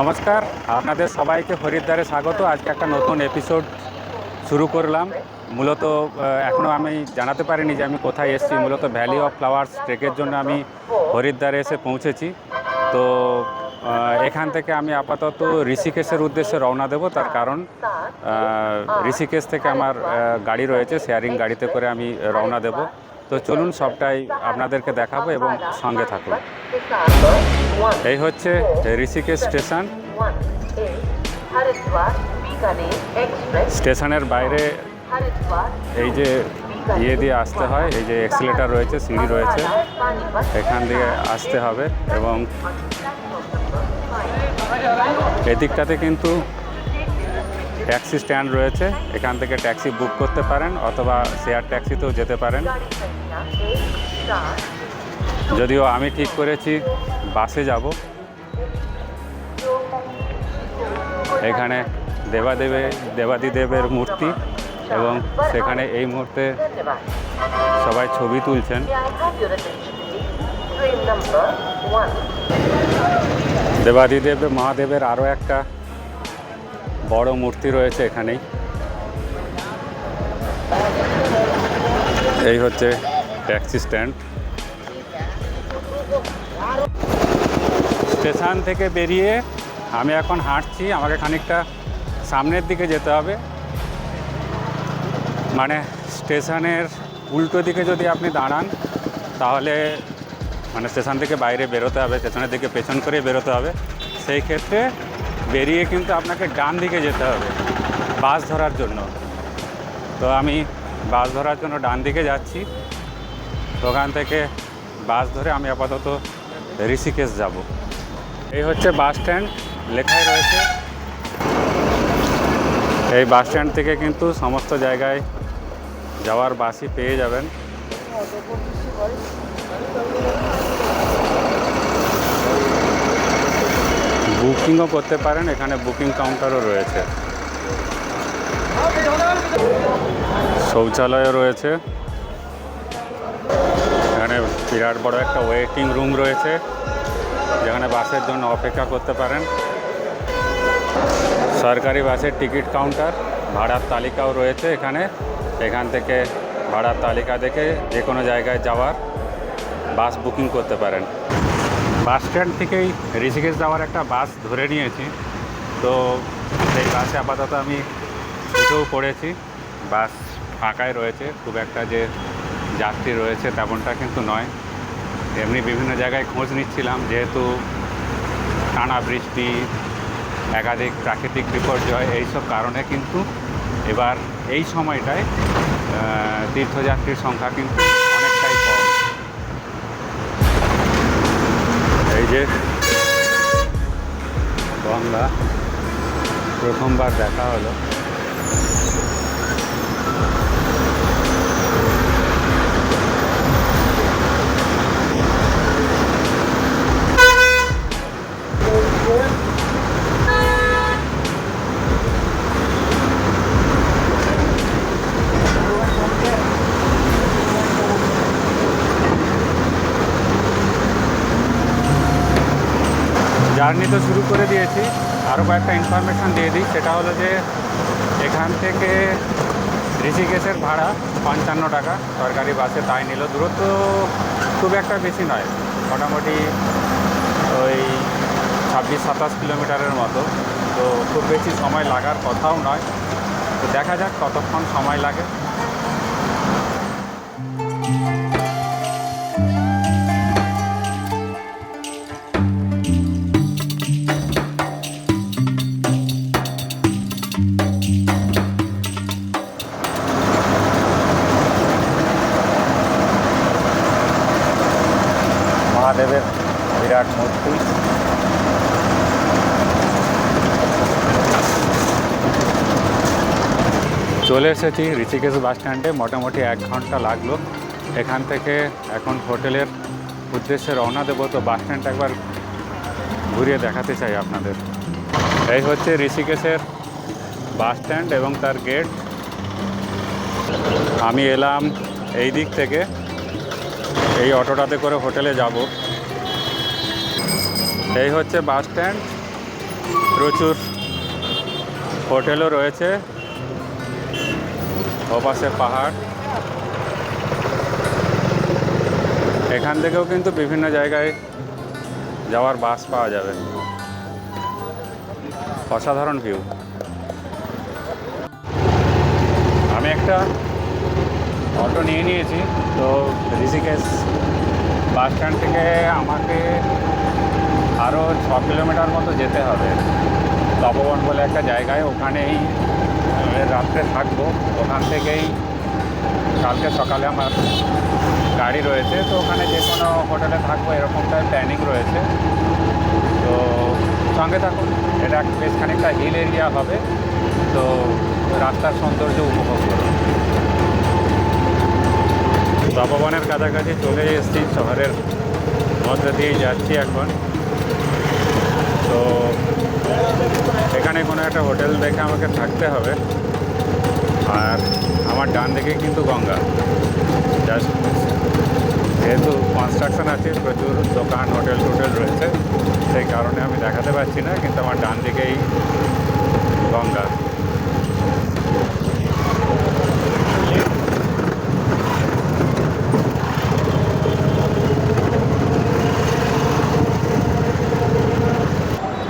নমস্কার, আপনাদের সবাইকে হরিদ্বারে স্বাগত। আজকে একটা নতুন এপিসোড শুরু করলাম। মূলত এখনও আমি জানাতে পারিনি যে আমি কোথায় এসেছি। মূলত ভ্যালি অফ ফ্লাওয়ার্স ট্রেকের জন্য আমি হরিদ্বারে এসে পৌঁছেছি। তো এখান থেকে আমি আপাতত ঋষিকেশের উদ্দেশ্যে রওনা দেব। তার কারণ ঋষিকেশ থেকে আমার গাড়ি রয়েছে। শেয়ারিং গাড়িতে করে আমি রওনা দেব। তো চলুন সবটাই আপনাদেরকে দেখাবো এবং সঙ্গে থাকুন। এই হচ্ছে ঋষিকেশ স্টেশন। স্টেশনের বাইরে এই যে ইয়ে দিয়ে আসতে হয়, এই যে এক্সিলেটার রয়েছে, সিঁড়ি রয়েছে, এখান দিয়ে আসতে হবে এবং এদিকটাতে কিন্তু ট্যাক্সি স্ট্যান্ড রয়েছে, এখান থেকে ট্যাক্সি বুক করতে পারেন অথবা শেয়ার ট্যাক্সিতেও যেতে পারেন। যদিও আমি ঠিক করেছি, বাসে যাব। এখানে দেবাদেবে, দেবাদিদেবের মূর্তি এবং সেখানে এই মুহূর্তে সবাই ছবি তুলছেন। দেবাদিদেব, মহাদেবের আরও একটা বড় মূর্তি রয়েছে এখানেই। এই হচ্ছে ট্যাক্সি স্ট্যান্ড। স্টেশন থেকে বেরিয়ে আমি এখন হাঁটছি, আমাকে খানিকটা সামনের দিকে যেতে হবে। মানে স্টেশনের উল্টো দিকে যদি আপনি দাঁড়ান, তাহলে মানে স্টেশন থেকে বাইরে বেরোতে হবে, স্টেশনের দিকে পেছন করে বেরোতে হবে। সেই ক্ষেত্রে বেরিয়ে কিন্তু আপনাকে ডান দিকে যেতে হবে, বাস ধরার জন্য। তো আমি বাস ধরার জন্য ডান দিকে যাচ্ছি। ওখান থেকে বাস ধরে আমি আপাতত ঋষিকেশ যাব। এই হচ্ছে বাস স্ট্যান্ড, লেখাই রয়েছে। এই বাস স্ট্যান্ড থেকে কিন্তু সমস্ত জায়গায় যাওয়ার বাসই পেয়ে যাবেন। বুকিংও করতে পারেন, এখানে বুকিং কাউন্টারও রয়েছে। শৌচালয়ও রয়েছে। এখানে বিরাট বড় একটা ওয়েটিং রুম রয়েছে। যেখানে বাসের জন্য অপেক্ষা করতে পারেন। সরকারি বাসের টিকিট কাউন্টার, ভাড়ার তালিকাও রয়েছে এখানে। এখান থেকে ভাড়ার তালিকা দেখে যে কোনো জায়গায় যাওয়ার বাস বুকিং করতে পারেন। বাস স্ট্যান্ড থেকেই ঋষিকেশ যাওয়ার একটা বাস ধরে নিয়েছি। তো সেই বাসে আপাতত আমি উঠেও পড়েছি। বাস ফাঁকাই রয়েছে, খুব একটা যে যাত্রী রয়েছে তেমনটা কিন্তু নয়। এমনি বিভিন্ন জায়গায় খোঁজ নিচ্ছিলাম, যেহেতু টানা বৃষ্টি, একাধিক প্রাকৃতিক বিপর্যয়, এইসব কারণে কিন্তু এবার এই সময়টায় তীর্থযাত্রীর সংখ্যা কিন্তু অনেকটাই কম। এই যে গঙ্গা, প্রথমবার দেখা হলো। জার্নি তো শুরু করে দিয়েছি। আরও কয়েকটা ইনফরমেশান দিয়ে দিই। সেটা হলো যে, এখান থেকে ঋষিকেশের ভাড়া পঞ্চান্ন টাকা। সরকারি বাসে তাই নিল। দূরত্ব খুব একটা বেশি নয়। মোটামুটি ওই ছাব্বিশ, সাতাশ কিলোমিটারের মতো। তো খুব বেশি সময় লাগার কথাও নয়। তো দেখা যাক কতক্ষণ সময় লাগে। মহাদেবের বিরাট মূর্তি। চলে এসেছি ঋষিকেশ বাস স্ট্যান্ডে। মোটামুটি এক ঘণ্টা লাগল। এখান থেকে এখন হোটেলের উদ্দেশ্যে রওনা দেবো। তো বাস স্ট্যান্ড একবার ঘুরিয়ে দেখাতে চাই আপনাদের। এই হচ্ছে ঋষিকেশের বাস স্ট্যান্ড এবং তার গেট। আমি এলাম এই দিক থেকে। এই অটোটাতে করে হোটেলে যাব। এই হচ্ছে বাস স্ট্যান্ড। প্রচুর হোটেলও রয়েছে। ওপাশে পাহাড়। এখান থেকেও কিন্তু বিভিন্ন জায়গায় যাওয়ার বাস পাওয়া যাবে। অসাধারণ ভিউ। আমি একটা অটো নিয়ে নিয়েছি, তো ঋষিকেশ বাস স্ট্যান্ড থেকে আমাকে আরও ছ কিলোমিটার মতো যেতে হবে। তপবন বলে একটা জায়গায়, ওখানেই রাত্রে থাকব। ওখান থেকেই কালকে সকালে আমার গাড়ি রয়েছে, তো ওখানে যে কোনো হোটেলে থাকব এরকমটা প্ল্যানিং রয়েছে। তো সঙ্গে থাকুন, এটা বেশ খানিকটা হিল এরিয়া হবে। তো রাস্তার সৌন্দর্য উপভোগ করুন। তপবনের কাছাকাছি চলে এসেছি, শহরের মধ্যে দিয়ে যাচ্ছি এখন তো এখানে কোনো একটা হোটেল দেখে আমাকে থাকতে হবে। আর আমার ডান দিকে কিন্তু গঙ্গা। যেহেতু কনস্ট্রাকশন আছে, প্রচুর দোকান, হোটেল, টোটেল রয়েছে। সেই কারণে আমি দেখাতে পারছি না, কিন্তু আমার ডান দিকেই গঙ্গা।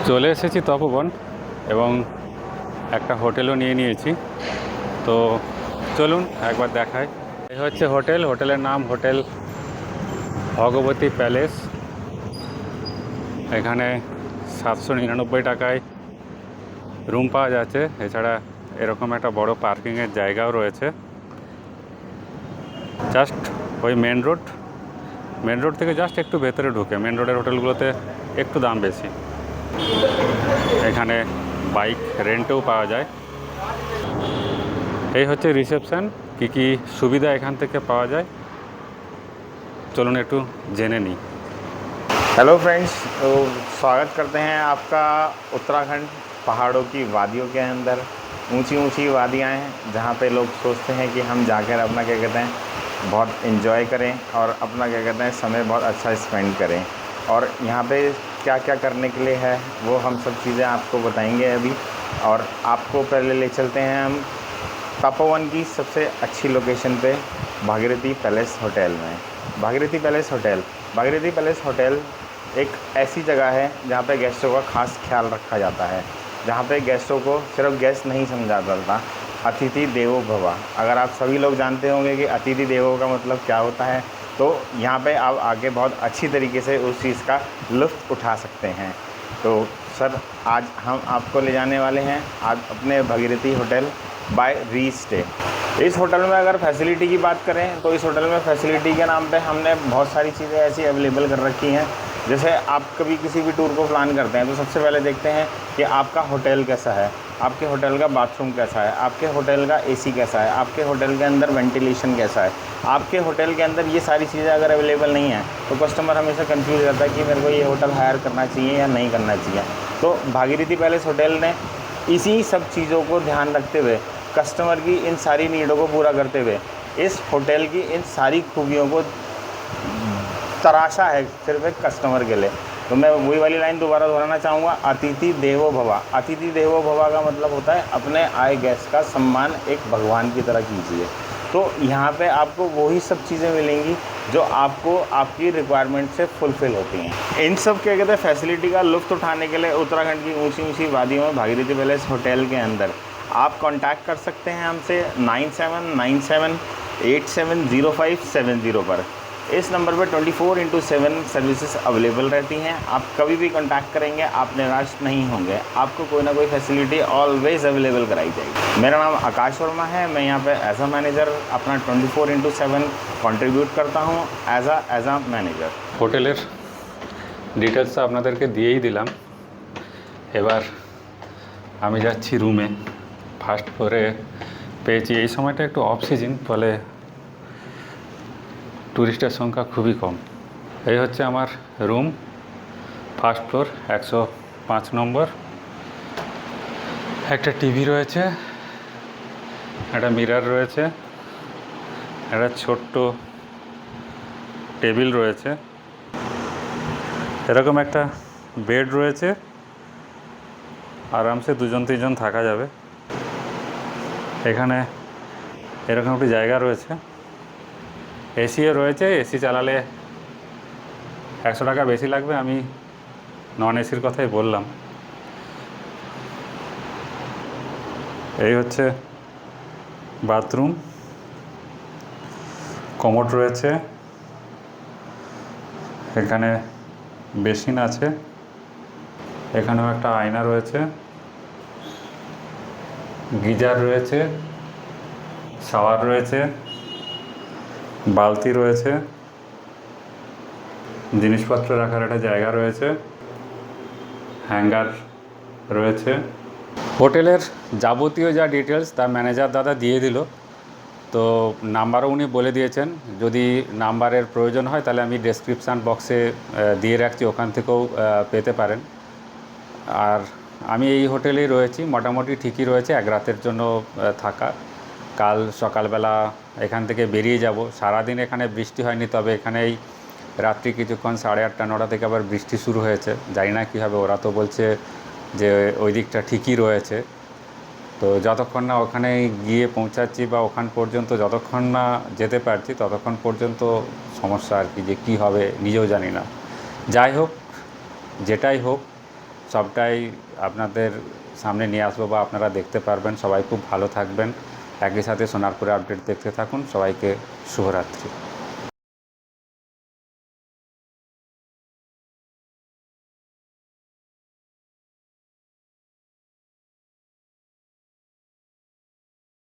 চলে এসেছি তপবন। এবং একটা হোটেলও নিয়ে নিয়েছি। তো চলুন একবার দেখাই। এই হচ্ছে হোটেল। হোটেলের নাম হোটেল ভগবতী প্যালেস। এখানে সাতশো নিরানব্বই টাকায় রুম পাওয়া যাচ্ছে। এছাড়া এরকম একটা বড় পার্কিংয়ের জায়গাও রয়েছে। জাস্ট ওই মেন রোড। মেন রোড থেকে জাস্ট একটু ভেতরে ঢুকে। মেন রোডের হোটেলগুলোতে একটু দাম বেশি। এখানে বাইক রেন্টেও পাওয়া যায় এই হচ্ছে রিসেপশন কী কী সুবিধা এখান থেকে পাওয়া যায় চলুন একটু জেনে নিই हेलो फ्रेंड्स तो स्वागत करते हैं आपका उत्तराखंड पहाड़ों की वादियों के अंदर ऊंची ऊंची वादियां हैं जहां पे लोग सोचते हैं कि हम जाकर अपना क्या कहते हैं बहुत इन्जॉय करें और अपना क्या कहते हैं समय बहुत अच्छा स्पेंड करें और यहाँ पे क्या क्या करने के लिए है, वो हम सब चीज़ें आपको बताएँगे अभी। और आपको पहले ले चलते हैं हम तपोवन की सबसे अच्छी लोकेशन पे भागीरथी पैलेस होटल में। Bhagirathi palace hotel. Bhagirathi palace hotel एक ऐसी जगह है जहाँ पे गेस्टों का खास ख्याल रखा जाता है। जहाँ पे गेस्टों को सिर्फ़ गेस्ट नहीं समझा जाता, अतिथि देवो भवा। अगर आप सभी लोग जानते होंगे कि अतिथि देवो का मतलब क्या होता है तो यहाँ पे आप आगे बहुत अच्छी तरीके से उस चीज़ का लुत्फ़ उठा सकते हैं। तो सर, आज हम आपको ले जाने वाले हैं आज अपने Bhagirathi hotel by restay इस होटल में अगर फैसिलिटी की बात करें तो इस होटल में फैसिलिटी के नाम पे हमने बहुत सारी चीज़ें ऐसी अवेलेबल कर रखी हैं। जैसे आप कभी किसी भी टूर को प्लान करते हैं तो सबसे पहले देखते हैं कि आपका होटल कैसा है, आपके होटल का बाथरूम कैसा है, आपके होटल का एसी कैसा है, आपके होटल के अंदर वेंटिलेशन कैसा है। आपके होटल के अंदर ये सारी चीज़ें अगर अवेलेबल नहीं है तो कस्टमर हमेशा कंफ्यूज रहता है कि मेरे को ये होटल हायर करना चाहिए या नहीं करना चाहिए। तो भागीरथी पैलेस होटल ने इसी सब चीज़ों को ध्यान रखते हुए कस्टमर की इन सारी नीडों को पूरा करते हुए, इस होटल की इन सारी खूबियों को तराशा है सिर्फ़ एक कस्टमर के लिए। तो मैं वही वाली लाइन दोबारा दोहराना चाहूँगा, अतिथि देवो भवा। अतिथि देवो भवा का मतलब होता है, अपने आए गेस्ट का सम्मान एक भगवान की तरह कीजिए। तो यहाँ पे आपको वही सब चीज़ें मिलेंगी जो आपको आपकी रिक्वायरमेंट से फुलफ़िल होती हैं। इन सब क्या कहते हैं फैसिलिटी का लुत्फ़ उठाने के लिए उत्तराखंड की ऊँची ऊँची वादियों में भागीरथी पैलेस होटल के अंदर। आप कांटेक्ट कर सकते हैं हमसे nine seven nine seven eight seven zero five seven zero पर। इस नंबर पर 24 four into seven services available रहती हैं आप कभी भी कांटेक्ट करेंगे आप निराश नहीं होंगे आपको कोई ना कोई फैसिलिटी ऑलवेज अवेलेबल कराई जाएगी मेरा नाम आकाश वर्मा है मैं यहाँ पे एज अ मैनेजर अपना 24 फोर इंटू सेवन कॉन्ट्रीब्यूट करता हूँ as a as a manager হোটেলের ডিটেলসটা আপনাদেরকে দিয়েই দিলাম এবার আমি যাচ্ছি রুমে ফার্স্ট ফ্লোরে পেয়েছি এই সময়টা একটু অফ সিজন ফলে ট্যুরিস্টের সংখ্যা খুবই কম। এই হচ্ছে আমার রুম, ফার্স্ট ফ্লোর, একশো পাঁচ নম্বর। একটা টিভি রয়েছে, একটা মিরার রয়েছে, একটা ছোট্ট টেবিল রয়েছে। এরকম একটা বেড রয়েছে, আরামসে দুজন তিনজন থাকা যাবে। এখানে এরকম একটি জায়গা রয়েছে। এসিও রয়েছে, এসি চালালে একশো টাকা বেশি লাগবে, আমি নন এসির কথাই বললাম। এই হচ্ছে বাথরুম কমোড রয়েছে। এখানে বেসিন আছে। এখানেও একটা আয়না রয়েছে। গিজার রয়েছে। শাওয়ার রয়েছে। বালতি রয়েছে, জিনিসপত্র রাখার একটা জায়গা রয়েছে, হ্যাঙ্গার রয়েছে। হোটেলের যাবতীয় যা ডিটেলস তা ম্যানেজার দাদা দিয়ে দিল। তো নাম্বারও উনি বলে দিয়েছেন, যদি নাম্বারের প্রয়োজন হয় তাহলে আমি ডেসক্রিপশান বক্সে দিয়ে রাখছি, ওখান থেকেও পেতে পারেন। আর আমি এই হোটেলেই রয়েছি, মোটামুটি ঠিকই রয়েছে, এক রাতের জন্য থাকা। কাল সকালবেলা এখান থেকে বেরিয়ে যাব। সারাদিন এখানে বৃষ্টি হয়নি, তবে এখানেই রাত্রি কিছুক্ষণ সাড়ে আটটা, নটা থেকে আবার বৃষ্টি শুরু হয়েছে। জানি না কী হবে, ওরা তো বলছে যে ওই দিকটা ঠিকই রয়েছে। তো যতক্ষণ না ওখানে গিয়ে পৌঁছাচ্ছি বা ওখান পর্যন্ত যতক্ষণ না যেতে পারছি, ততক্ষণ পর্যন্ত সমস্যা আর কি যে কী হবে নিজেও জানি না। যাই হোক, যেটাই হোক, সবটাই আপনাদের সামনে নিয়ে আসব বা আপনারা দেখতে পারবেন। সবাই খুব ভালো থাকবেন। একই সাথে সোনারপুরে আপডেট দেখতে থাকুন। সবাইকে শুভরাত্রি।